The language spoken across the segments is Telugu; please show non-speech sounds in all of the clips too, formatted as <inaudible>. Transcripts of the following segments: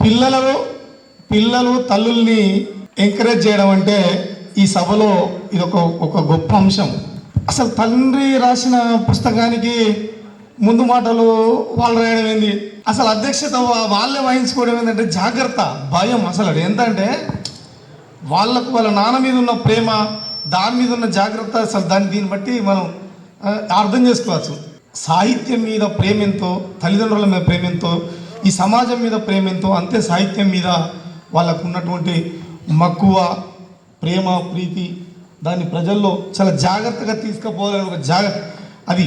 పిల్లలు పిల్లలు తల్లుల్ని ఎంకరేజ్ చేయడం అంటే ఈ సభలో ఇది ఒక ఒక గొప్ప అంశం. అసలు తండ్రి రాసిన పుస్తకానికి ముందు మాటలు వాళ్ళు రాయడం ఏంది? అసలు అధ్యక్షత వాళ్ళే వహించుకోవడం ఏంటంటే జాగ్రత్త భయం అసలు ఏంటంటే వాళ్ళకు వాళ్ళ నాన్న మీద ఉన్న ప్రేమ దాని మీద ఉన్న జాగ్రత్త అసలు దాన్ని దీన్ని బట్టి మనం అర్థం చేసుకోవచ్చు. సాహిత్యం మీద ప్రేమ ఎంతో తల్లిదండ్రుల మీద ప్రేమ ఎంతో ఈ సమాజం మీద ప్రేమ ఎంతో అంతే సాహిత్యం మీద వాళ్ళకు ఉన్నటువంటి మక్కువ ప్రేమ ప్రీతి దాన్ని ప్రజల్లో చాలా జాగ్రత్తగా తీసుకుపోవాలని ఒక జాగ్రత్త అది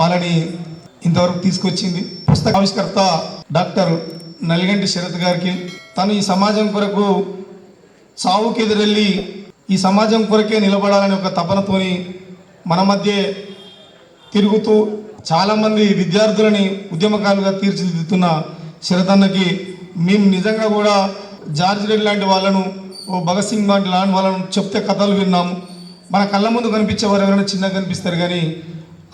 వాళ్ళని ఇంతవరకు తీసుకొచ్చింది. పుస్తక ఆవిష్కర్త డాక్టర్ నలిగంటి శరత్ గారికి తను ఈ సమాజం కొరకు చావుకి ఎదురెళ్ళి ఈ సమాజం కొరకే నిలబడాలని ఒక తపనతోని మన మధ్య తిరుగుతూ చాలామంది విద్యార్థులని ఉద్యమకారులుగా తీర్చిదిద్దుతున్న శరదన్నకి మేము నిజంగా కూడా జార్జ్ రెడ్డి లాంటి వాళ్ళను ఓ భగత్ సింగ్ లాంటి లాంటి వాళ్ళను చెప్తే కథలు విన్నాము. మన కళ్ళ ముందు కనిపించే వారు ఎవరైనా చిన్నగా కనిపిస్తారు కానీ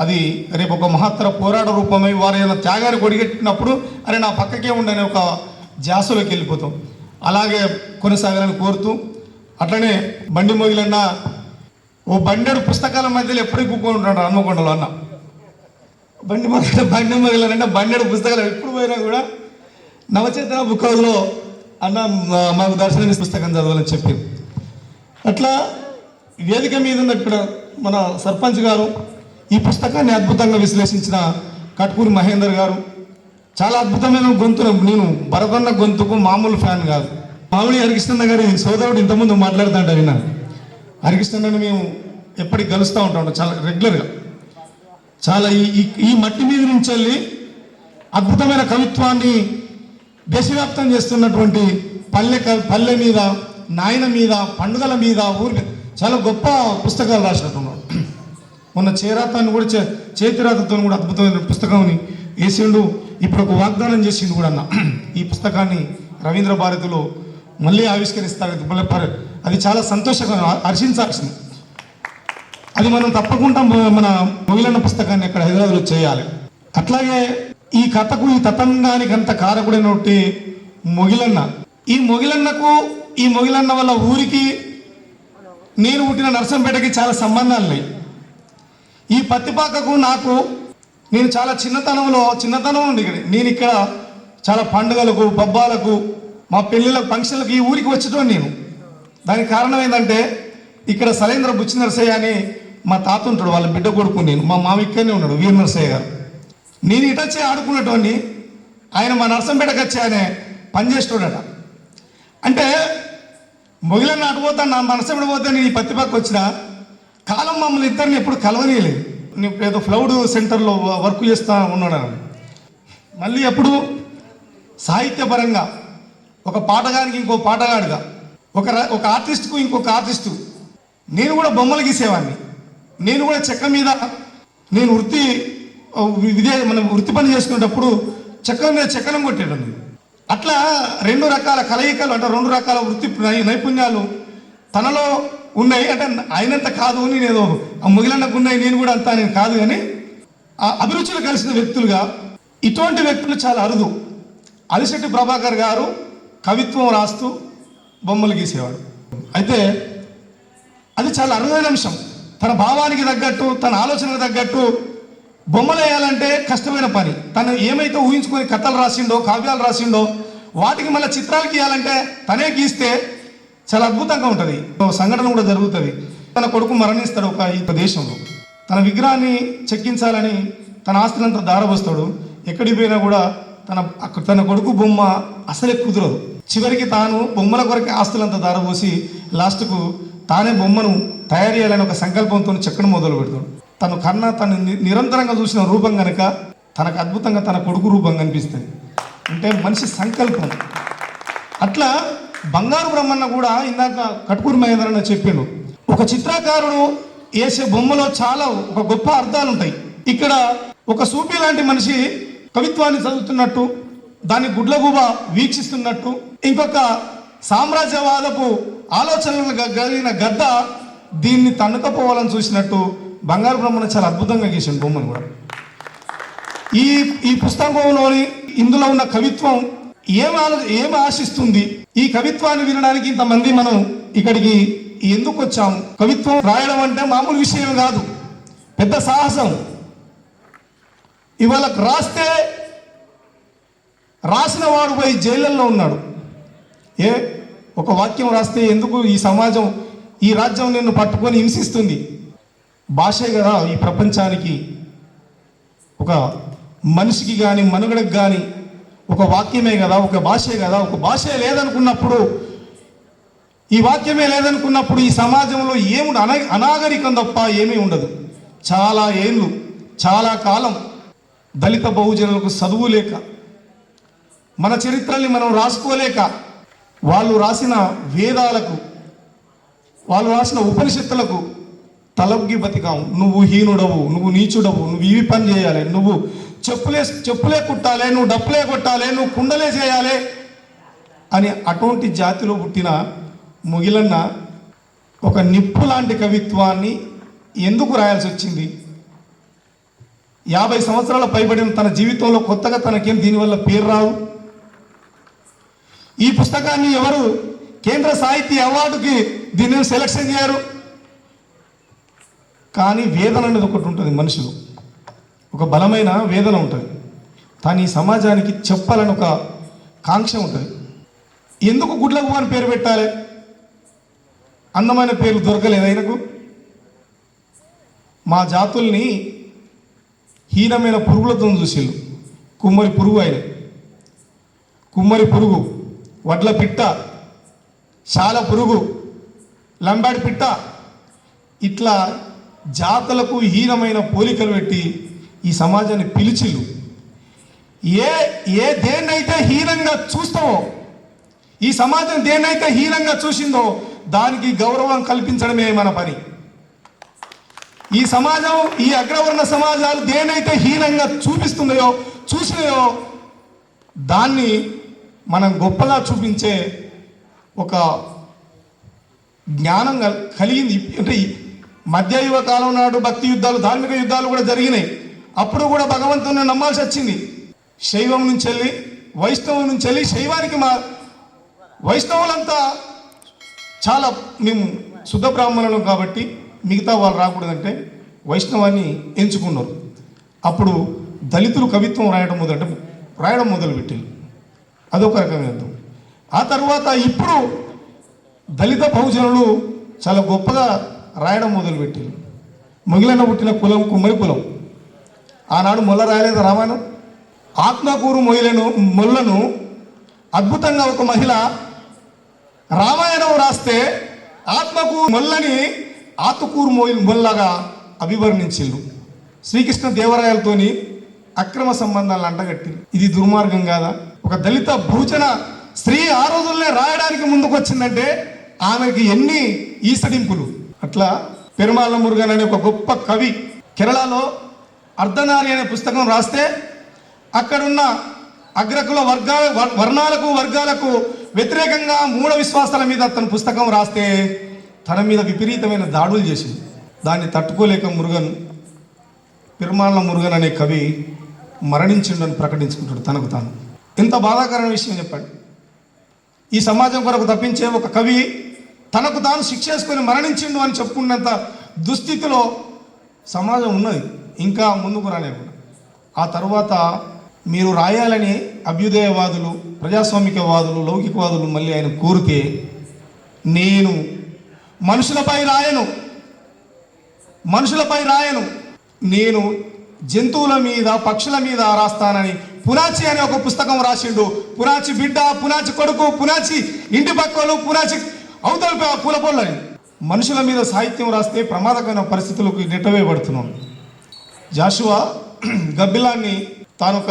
అది రేపు ఒక మహత్తర పోరాట రూపమై వారు ఏదైనా త్యాగాన్ని కొడిగెట్టినప్పుడు అరే నా పక్కకే ఉండని ఒక జాసులోకి వెళ్ళిపోతాం. అలాగే కొనసాగాలని కోరుతూ అట్లనే బండి మొగిలన్న ఓ బండెడు పుస్తకాల మధ్యలో ఎప్పటికీ కూకుంటాడు హన్మకొండలో అన్న. బండి మొదల బండి మొదలంటే బండి పుస్తకాలు ఎప్పుడు పోయినా కూడా నవచేతన బుక్ హౌస్లో అన్న మా- మాకు దర్శనం పుస్తకం చదవాలని చెప్పింది అట్లా వేదిక మీద ఉన్న ఇక్కడ మన సర్పంచ్ గారు ఈ పుస్తకాన్ని అద్భుతంగా విశ్లేషించిన కట్కూరి మహేందర్ గారు. చాలా అద్భుతమైన గొంతు నేను భరతన్న గొంతుకు మామూలు ఫ్యాన్ కాదు. మామూలు హరికృష్ణ గారి సోదరుడు ఇంతకుముందు మాట్లాడుతుంటా విన్నాను హరికృష్ణ మేము ఎప్పటికి కలుస్తూ ఉంటాం చాలా రెగ్యులర్గా చాలా ఈ ఈ- మట్టి మీద నుంచి వెళ్ళి అద్భుతమైన కవిత్వాన్ని దేశవ్యాప్తం చేస్తున్నటువంటి పల్లె పల్లె మీద నాయన మీద పండుగల మీద ఊరి చాలా గొప్ప పుస్తకాలు రాసినట్టున్నాడు మొన్న చేరాతాన్ని కూడా చే చేతిరాతతో కూడా అద్భుతమైన పుస్తకంని వేసిండు. ఇప్పుడు ఒక వాగ్దానం చేసిండు కూడా అన్న. ఈ పుస్తకాన్ని రవీంద్ర భారతిలో మళ్ళీ ఆవిష్కరిస్తారు. మళ్ళీ అది చాలా సంతోషకరం. హర్షించాల్సింది అది మనం తప్పకుండా మన మొగిలన్న పుస్తకాన్ని ఇక్కడ హైదరాబాద్లో చేయాలి. అట్లాగే ఈ కథకు ఈ తతంగానికి అంత కారకుడైనటువంటి మొగిలన్న. ఈ మొగిలన్నకు ఈ మొగిలన్న వల్ల ఊరికి నేను పుట్టిన నర్సంపేటకి చాలా సంబంధాలు ఉన్నాయి ఈ పత్తిపాకకు నాకు నేను చాలా చిన్నతనంలో చిన్నతనం ఉంది ఇక్కడ నేను ఇక్కడ చాలా పండుగలకు పబ్బాలకు మా పెళ్ళిళ్ళకు ఫంక్షన్లకు ఈ ఊరికి వచ్చేటోడు నేను. దానికి కారణం ఏంటంటే ఇక్కడ సలేంద్ర బుచ్చి నరసయ్య అని మా తాత ఉంటాడు వాళ్ళ బిడ్డ కొడుకు నేను మా మామ ఇక్కడనే ఉన్నాడు వీర నరసయ్య గారు. నేను ఇటొచ్చి ఆడుకునేటోని ఆయన మా నరసంపేటకు వచ్చి ఆయన పనిచేసేటోడట అంటే మొగిలన్న అటుపోతాను నా నరసంపేట పోతే నేను ఈ పత్తి పక్క వచ్చిన కాలం మమ్మల్ని ఇద్దరిని ఎప్పుడు కలవనీయలేదు. నేను ఏదో ఫ్లౌడ్ సెంటర్లో వర్క్ చేస్తా ఉన్నాడు మళ్ళీ ఎప్పుడు సాహిత్యపరంగా ఒక పాటగానికి ఇంకో పాటగాడుగా ఒక ఒక ఆర్టిస్ట్కు ఇంకొక ఆర్టిస్టు. నేను కూడా బొమ్మలు గీసేవాడిని. నేను కూడా చెక్క మీద నేను వృత్తి ఆ, విదే మనం వృత్తి పని చేసుకునేటప్పుడు చెక్క మీద చెక్కనం కొట్టేటండి అట్లా రెండు రకాల కలయికలు అంటే రెండు రకాల వృత్తి నైపుణ్యాలు తనలో ఉన్నాయి. అంటే ఆయనంత కాదు అని నేను ఆ మిగిలినకు ఉన్నాయి నేను కూడా అంతా నేను కాదు కానీ ఆ అభిరుచులు కలిసిన వ్యక్తులుగా ఇటువంటి వ్యక్తులు చాలా అరుదు. అలిశెట్టి ప్రభాకర్ గారు కవిత్వం రాస్తూ బొమ్మలు గీసేవాడు. అయితే అది చాలా అరుదైన అంశం. తన భావానికి తగ్గట్టు తన ఆలోచనకు తగ్గట్టు బొమ్మలు వేయాలంటే కష్టమైన పని. తను ఏమైతే ఊహించుకొని కథలు రాసిండో కావ్యాలు రాసిండో వాటికి మళ్ళీ చిత్రాలు గీయాలంటే తనే గీస్తే చాలా అద్భుతంగా ఉంటుంది. సంఘటన కూడా జరుగుతుంది. తన కొడుకు మరణిస్తాడు ఒక ఈ దేశంలో తన విగ్రహాన్ని చెక్కించాలని తన ఆస్తులంతా దారబోస్తాడు. ఎక్కడికి పోయినా కూడా తన తన కొడుకు బొమ్మ అసలే కుదరదు. చివరికి తాను బొమ్మల కొరకే ఆస్తులంతా దారబోసి లాస్ట్కు తానే బొమ్మను తయారు చేయాలని ఒక సంకల్పంతో చెక్కడం మొదలు పెడతాడు. తను కన్నా తను నిరంతరంగా చూసిన రూపం కనుక తనకు అద్భుతంగా తన కొడుకు రూపం కనిపిస్తుంది. అంటే మనిషి సంకల్పం. అట్లా బంగారు బ్రహ్మన్న కూడా ఇందాక కట్కూరి మహేంద్రన్న చెప్పిండు. ఒక చిత్రకారుడు వేసే బొమ్మలో చాలా ఒక గొప్ప అర్థాలు ఉంటాయి ఇక్కడ ఒక సూపి లాంటి మనిషి కవిత్వాన్ని చదువుతున్నట్టు దాని గుడ్లగూబ వీక్షిస్తున్నట్టు ఇంకొక సామ్రాజ్యవాదపు ఆలోచనలు కలిగిన గద్ద దీన్ని తన్నుకపోవాలని చూసినట్టు బంగారు బ్రహ్మణ చాలా అద్భుతంగా గీసిండు బొమ్మను కూడా. ఈ ఈ పుస్తకంలోని ఇందులో ఉన్న కవిత్వం ఏం ఆలో ఏం ఆశిస్తుంది? ఈ కవిత్వాన్ని వినడానికి ఇంతమంది మనం ఇక్కడికి ఎందుకు వచ్చాము కవిత్వం రాయడం అంటే మామూలు విషయం కాదు. పెద్ద సాహసం. ఇవాళ రాస్తే రాసిన వాడు పోయి జైళ్ళల్లో ఉన్నాడు. ఏ? ఒక వాక్యం రాస్తే ఎందుకు ఈ సమాజం ఈ రాజ్యం నిన్ను పట్టుకొని హింసిస్తుంది? భాషే కదా ఈ ప్రపంచానికి. ఒక మనిషికి కానీ మనుగడకు కానీ ఒక వాక్యమే కదా ఒక భాషే కదా. ఒక భాషే లేదనుకున్నప్పుడు ఈ వాక్యమే లేదనుకున్నప్పుడు ఈ సమాజంలో ఏముండ అన అనాగరికం తప్ప ఏమీ ఉండదు. చాలా ఏళ్ళు చాలా కాలం దళిత బహుజనులకు చదువు లేక మన చరిత్రల్ని మనం రాసుకోలేక వాళ్ళు రాసిన వేదాలకు వాళ్ళు రాసిన ఉపనిషత్తులకు తలగ్గి బతికాం నువ్వు హీనుడవు నువ్వు నీచుడవు నువ్వు ఇవి పని చేయాలి నువ్వు చెప్పులే చెప్పులే కుట్టాలి నువ్వు డప్పులే కొట్టాలి నువ్వు కుండలే చేయాలి అని అటువంటి జాతిలో పుట్టిన ముగిలన్న ఒక నిప్పు లాంటి కవిత్వాన్ని ఎందుకు రాయాల్సి వచ్చింది? యాభై సంవత్సరాల పైబడిన తన జీవితంలో కొత్తగా తనకేం దీనివల్ల పేరు రావు ఈ పుస్తకాన్ని ఎవరు కేంద్ర సాహిత్య అవార్డుకి దీన్ని సెలక్షన్ చేయరు. కానీ వేదన అనేది ఒకటి ఉంటుంది మనుషులు. ఒక బలమైన వేదన ఉంటుంది. కానీ సమాజానికి చెప్పాలని ఒక కాంక్ష ఉంటుంది. ఎందుకు గుడ్లకు అని పేరు పెట్టాలి? అందమైన పేరు దొరకలేదు ఆయనకు మా జాతుల్ని హీనమైన పురుగులతో చూసిళ్ళు. కుమ్మరి పురుగు ఆయన. కుమ్మరి పురుగు. వడ్ల పిట్ట సాల పురుగు లంబాడి పిట్ట ఇట్లా జాతులకు హీనమైన పోలికలు పెట్టి ఈ సమాజాన్ని పిలిచిల్లు ఏ ఏ దేన్నైతే హీనంగా చూస్తావో ఈ సమాజం దేన్నైతే హీనంగా చూసిందో దానికి గౌరవం కల్పించడమే మన పని. ఈ సమాజం ఈ అగ్రవర్ణ సమాజాలు దేనైతే హీనంగా చూపిస్తున్నాయో చూసినాయో దాన్ని మనం గొప్పగా చూపించే ఒక జ్ఞానం కలిగింది. అంటే మధ్యయుగ కాలం నాడు భక్తి యుద్ధాలు ధార్మిక యుద్ధాలు కూడా జరిగినాయి. అప్పుడు కూడా భగవంతుని నమ్మాల్సి వచ్చింది. శైవం నుంచి వెళ్ళి వైష్ణవం నుంచి వెళ్ళి శైవానికి మా వైష్ణవులంతా చాలా మేము శుద్ధ బ్రాహ్మణులు కాబట్టి మిగతా వాళ్ళు రాకూడదంటే వైష్ణవాన్ని ఎంచుకున్నారు. అప్పుడు దళితులు కవిత్వం రాయడం మొదలంటే రాయడం మొదలుపెట్టారు అదొక రకమైన యుద్ధం. ఆ తర్వాత ఇప్పుడు దళిత బహుజనులు చాలా గొప్పగా రాయడం మొదలుపెట్టారు. మిగిలిన పుట్టిన కులం కుమ్మరి కులం. ఆనాడు మొల్ల రాయలేదు రామాయణం. ఆత్మకూరు మొయ్యలను మొల్లను అద్భుతంగా ఒక మహిళ రామాయణం రాస్తే ఆత్మకు మొల్లని ఆతుకూరు మొయి మొల్లగా అభివర్ణించిల్లు శ్రీకృష్ణ దేవరాయలతోని అక్రమ సంబంధాలను అంటగట్టి ఇది దుర్మార్గం కాదా? ఒక దళిత భూజన స్త్రీ ఆ రోజుల్లోనే రాయడానికి ముందుకు వచ్చిందంటే ఆమెకి ఎన్ని ఈసడింపులు. అట్లా పెరుమాళ్ళ మురుగన్ అనే ఒక గొప్ప కవి కేరళలో అర్ధనారి అనే పుస్తకం రాస్తే అక్కడున్న అగ్రకుల వర్గాల వర్ణాలకు వర్గాలకు వ్యతిరేకంగా మూఢ విశ్వాసాల మీద తన పుస్తకం రాస్తే తన మీద విపరీతమైన దాడులు చేసింది. దాన్ని తట్టుకోలేక మురుగన్ పెరుమాళ్ళ మురుగన్ అనే కవి మరణించిండని ప్రకటించుకుంటాడు తనకు తాను. ఎంత బాధాకరమైన విషయం చెప్పండి. ఈ సమాజం కొరకు తప్పించే ఒక కవి తనకు తాను శిక్షేసుకొని మరణించిండు అని చెప్పుకున్నంత దుస్థితిలో సమాజం ఉన్నది. ఇంకా ముందుకు రాలేకుండా ఆ తర్వాత మీరు రాయాలని అభ్యుదయవాదులు ప్రజాస్వామికవాదులు లౌకికవాదులు మళ్ళీ ఆయన కోరితే నేను మనుషులపై రాయను. మనుషులపై రాయను. నేను జంతువుల మీద పక్షుల మీద రాస్తానని పునాచి అనే ఒక పుస్తకం రాసిండు. పునాచి బిడ్డ పునాచి కొడుకు పునాచి ఇంటి పక్కలు పునాచి అవతల పూల పొల్లని మనుషుల మీద సాహిత్యం రాస్తే ప్రమాదకరమైన పరిస్థితులకు నెట్టవేయబడుతున్నాం. జాషువా <clears throat> గబ్బిలాన్ని తానొక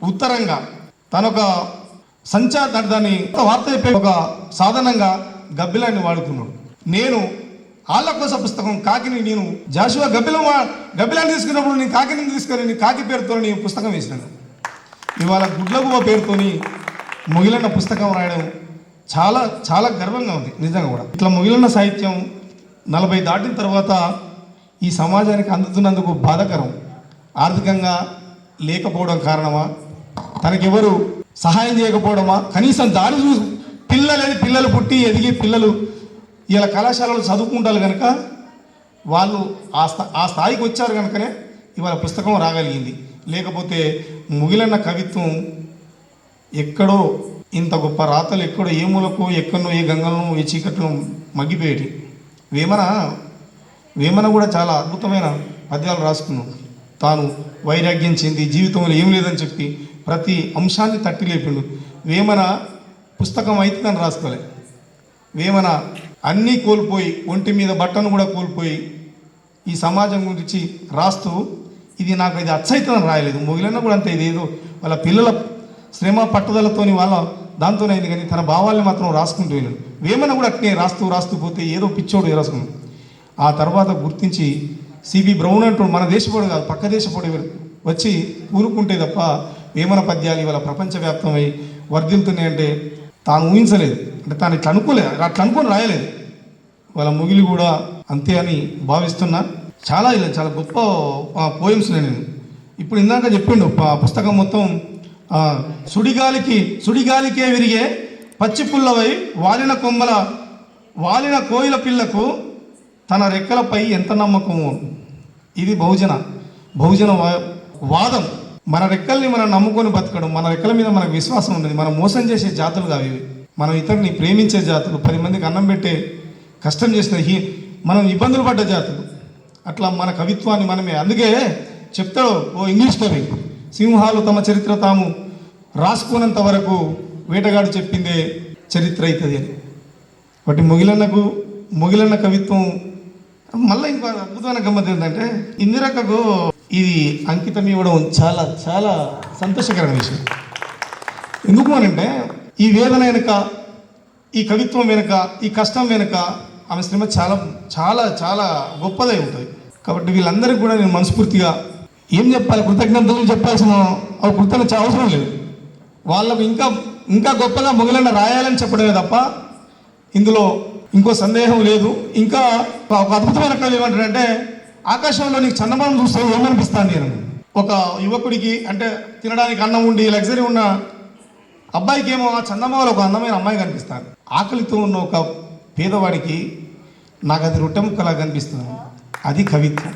ఉత్తరంగా తనొక సంచార దాన్ని వార్త చెప్పే ఒక సాధనంగా గబ్బిలాన్ని వాడుకున్నాడు నేను ఆళ్ళకోస పుస్తకం కాకిని నేను జాషువా గబ్బిలం గబ్బిలాన్ని తీసుకున్నప్పుడు నేను కాకిని తీసుకొని నేను కాకి పేరుతో నేను పుస్తకం వేసినాను ఇవాళ గుడ్లగువ పేరుతోని మొగిలిన పుస్తకం రాయడం చాలా చాలా గర్వంగా ఉంది నిజంగా కూడా. ఇట్లా మొగిలిన సాహిత్యం నలభై దాటిన తర్వాత ఈ సమాజానికి అందుతున్నందుకు బాధాకరం. ఆర్థికంగా లేకపోవడం కారణమా? తనకెవరు సహాయం చేయకపోవడమా? కనీసం దారి చూసి పిల్లలని పిల్లలు పుట్టి ఎదిగి పిల్లలు ఇలా కళాశాలలో చదువుకుంటారు కనుక వాళ్ళు ఆ స్థా ఆ స్థాయికి వచ్చారు కనుకనే ఇవాళ పుస్తకం రాగలిగింది. లేకపోతే ముగిలన్న కవిత్వం ఎక్కడో ఇంత గొప్ప రాతలు ఎక్కడో ఏ మూలకు ఎక్కడో ఏ గంగలను ఏ చీకట్లను మగ్గిపోయేటి వేమన వేమన కూడా చాలా అద్భుతమైన పద్యాలు రాసుకున్నాం తాను వైరాగ్యం చెంది జీవితంలో ఏం లేదని చెప్పి ప్రతి అంశాన్ని తట్టి లేపిండు వేమన పుస్తకం అవుతుందని రాసుకోలే. వేమన అన్నీ కోల్పోయి ఒంటి మీద బట్టను కూడా కోల్పోయి ఈ సమాజం గురించి రాస్తూ ఇది నాకు ఇది అచ్చయితుందని రాయలేదు. మొగిలన్న కూడా అంతే ఇదేదో వాళ్ళ పిల్లల శ్రమ పట్టుదలతోని వాళ్ళ దాంతోనైంది కానీ తన భావాల్ని మాత్రం రాసుకుంటూ వెళ్ళాడు. వేమన కూడా అట్నే రాస్తూ రాస్తూ పోతే ఏదో పిచ్చోడు రాసుకున్నాడు ఆ తర్వాత గుర్తించి సిబి బ్రౌన్ అంటూ మన దేశపోడు కాదు పక్క దేశపోడు వచ్చి ఊరుకుంటే తప్ప వేమన పద్యాలు ఇవాళ ప్రపంచవ్యాప్తమై వర్ధిల్తున్నాయంటే తాను ఊహించలేదు. అంటే తాను ఇట్లా అనుకోలేదు అట్లా అనుకొని రాయలేదు. వాళ్ళ ముగిలి కూడా అంతే అని భావిస్తున్నా. చాలా ఇలా చాలా గొప్ప పోయిమ్స్ నేను. ఇప్పుడు ఇందాక చెప్పిండు పుస్తకం మొత్తం సుడిగాలికి సుడిగాలికే విరిగే పచ్చి పుల్లవై వాలిన కొమ్మల వాలిన కోయిల పిల్లకు తన రెక్కలపై ఎంత నమ్మకము. ఇది బహుజన బహుజన వా- వాదం. మన రెక్కల్ని మనం నమ్ముకొని బతకడం మన రెక్కల మీద మనకు విశ్వాసం ఉండదు మనం మోసం చేసే జాతులు కావు ఇవి. మనం ఇతరుని ప్రేమించే జాతులు. పది మందికి అన్నం పెట్టే కష్టం చేసిన హీ మనం ఇబ్బందులు పడ్డ జాతులు. అట్లా మన కవిత్వాన్ని మనమే. అందుకే చెప్తాడు ఓ ఇంగ్లీష్ కవి సింహాలు తమ చరిత్ర తాము రాసుకున్నంత వరకు వేటగాడు చెప్పిందే చరిత్ర అవుతుంది అని. వాటి మొగిలన్నకు మొగిలన్న కవిత్వం మళ్ళీ ఇంకో అద్భుతమైన గమ్మత్ ఏంటంటే ఇందిరక్కకు ఇది అంకితం ఇవ్వడం చాలా చాలా సంతోషకరమైన విషయం. ఎందుకు అనంటే ఈ వేదన వెనుక ఈ కవిత్వం వెనుక ఈ కష్టం వెనుక ఆమె శ్రమ చాలా చాలా చాలా గొప్పదై ఉంటుంది. కాబట్టి వీళ్ళందరికీ కూడా నేను మనస్ఫూర్తిగా ఏం చెప్పాలి? కృతజ్ఞతలు చెప్పాల్సిన కృతజ్ఞత అవసరం లేదు. వాళ్ళకు ఇంకా ఇంకా గొప్పగా మొగలన్న రాయాలని చెప్పడమే తప్ప ఇందులో ఇంకో సందేహం లేదు. ఇంకా ఒక అద్భుతమైన కవి ఏమంటారంటే ఆకాశంలో నీకు చందమానం చూస్తే ఏమనిపిస్తాను నేను ఒక యువకుడికి అంటే తినడానికి అన్నం ఉండి లగ్జరీ ఉన్న అబ్బాయికి ఏమో ఆ చందమామలో ఒక అందమైన అమ్మాయి కనిపిస్తాను ఆకలితో ఉన్న ఒక పేదవాడికి నాకు అది రొట్టె ముక్కలా కనిపిస్తుంది. అది కవిత్వం.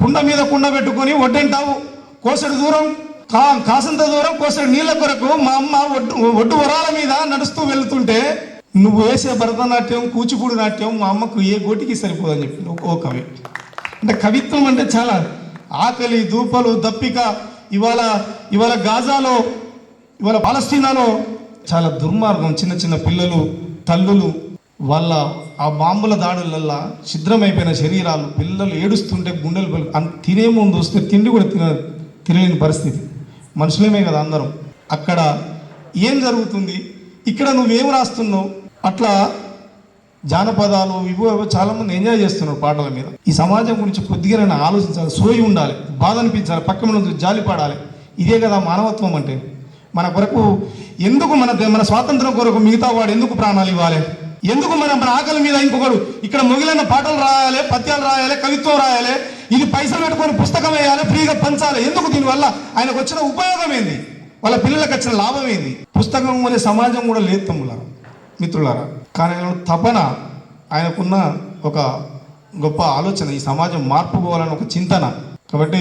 కుండ మీద కుండ పెట్టుకొని వడ్డంటావు. కోసడి దూరం కా కాసంత దూరం కోసడి నీళ్ళ కొరకు మా అమ్మ ఒడ్డు ఒడ్డు వరాల మీద నడుస్తూ వెళ్తుంటే నువ్వు వేసే భరతనాట్యం కూచిపూడి నాట్యం మా అమ్మకు ఏ గోటికి సరిపోదని చెప్పి ఓ కవి. అంటే కవిత్వం అంటే చాలా ఆకలి దూపలు దప్పిక ఇవాళ ఇవాళ గాజాలో ఇవాళ పాలస్తీనాలో చాలా దుర్మార్గం. చిన్న చిన్న పిల్లలు తల్లులు వాళ్ళ ఆ బాంబుల దాడులల్లా ఛిద్రమైపోయిన శరీరాలు. పిల్లలు ఏడుస్తుంటే గుండెలు పలు- తినే ముందు వస్తే తిండి కూడా తిన తినలేని పరిస్థితి. మనుషులేమే కదా అందరం. అక్కడ ఏం జరుగుతుంది? ఇక్కడ నువ్వేం రాస్తున్నావు? అట్లా జానపదాలు ఇవో ఇవో చాలామంది ఎంజాయ్ చేస్తున్నారు పాటల మీద. ఈ సమాజం గురించి కొద్దిగా నేను ఆలోచించాలి. సోయి ఉండాలి. బాధ అనిపించాలి. పక్క మీద జాలి పడాలి ఇదే కదా మానవత్వం అంటే. మన కొరకు ఎందుకు మన మన స్వాతంత్రం కొరకు మిగతా వాడు ఎందుకు ప్రాణాలు ఇవ్వాలి? ఎందుకు మన మన ఆకలి మీద ఇంకొకడు ఇక్కడ మొగిలిన పాటలు రాయాలి పద్యాలు రాయాలి కవిత్వం రాయాలి ఇది పైసలు పెట్టుకొని పుస్తకం వేయాలి ఫ్రీగా పంచాలి? ఎందుకు దీనివల్ల ఆయనకు వచ్చిన ఉపయోగం ఏంది? వాళ్ళ పిల్లలకు వచ్చిన లాభం ఏంది? పుస్తకం అనే సమాజం కూడా లేదు తమ్ములారా మిత్రులారా. కానీ ఆయన తపన ఆయనకున్న ఒక గొప్ప ఆలోచన ఈ సమాజం మార్పు పోవాలని ఒక చింతన. కాబట్టి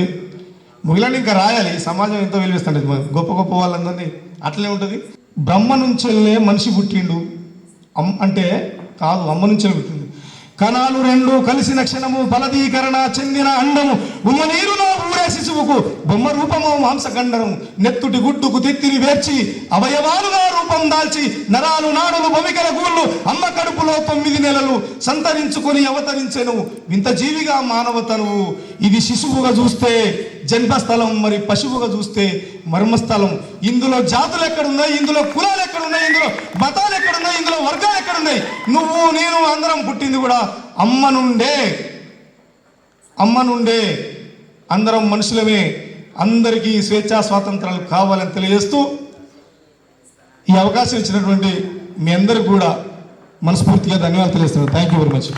మిగిలిన ఇంకా రాయాలి. సమాజం ఎంతో వెలివిస్తుంటది. గొప్ప గొప్ప వాళ్ళందరినీ అట్లనే ఉంటుంది. బ్రహ్మ నుంచెల్లే మనిషి పుట్టిండు. అమ్ అంటే కాదు అమ్మ నుంచే పుట్టిండు కణాలు రెండు కలిసిన క్షణము బలదీకరణ చెందిన అండము. ఉమ్మనీరులో ఊరే శిశువుకు బొమ్మ రూపము మాంసఖండము నెత్తుటి గుడ్డుకు తిత్తిని వేర్చి అవయవాలుగా రూపం దాల్చి నరాలు నాడులు భవికల గూళ్ళు అమ్మ కడుపులో తొమ్మిది నెలలు సంతరించుకొని అవతరించెను. వింత జీవిగా మానవతను ఇది శిశువుగా చూస్తే జన్మస్థలం మరి పశువుగా చూస్తే మర్మస్థలం. ఇందులో జాతులు ఎక్కడున్నాయి? ఇందులో కులాలు ఎక్కడున్నాయి? ఇందులో మతాలు ఎక్కడున్నాయి? ఇందులో వర్గాలు ఎక్కడున్నాయి? నువ్వు నేను అందరం పుట్టింది కూడా అమ్మ నుండే. అమ్మ నుండే. అందరం మనుషులమే. అందరికీ స్వేచ్ఛా స్వాతంత్రాలు కావాలని తెలియజేస్తూ ఈ అవకాశం ఇచ్చినటువంటి మీ అందరికి కూడా మనస్ఫూర్తిగా ధన్యవాదాలు తెలియజేస్తున్నాను. Thank you very much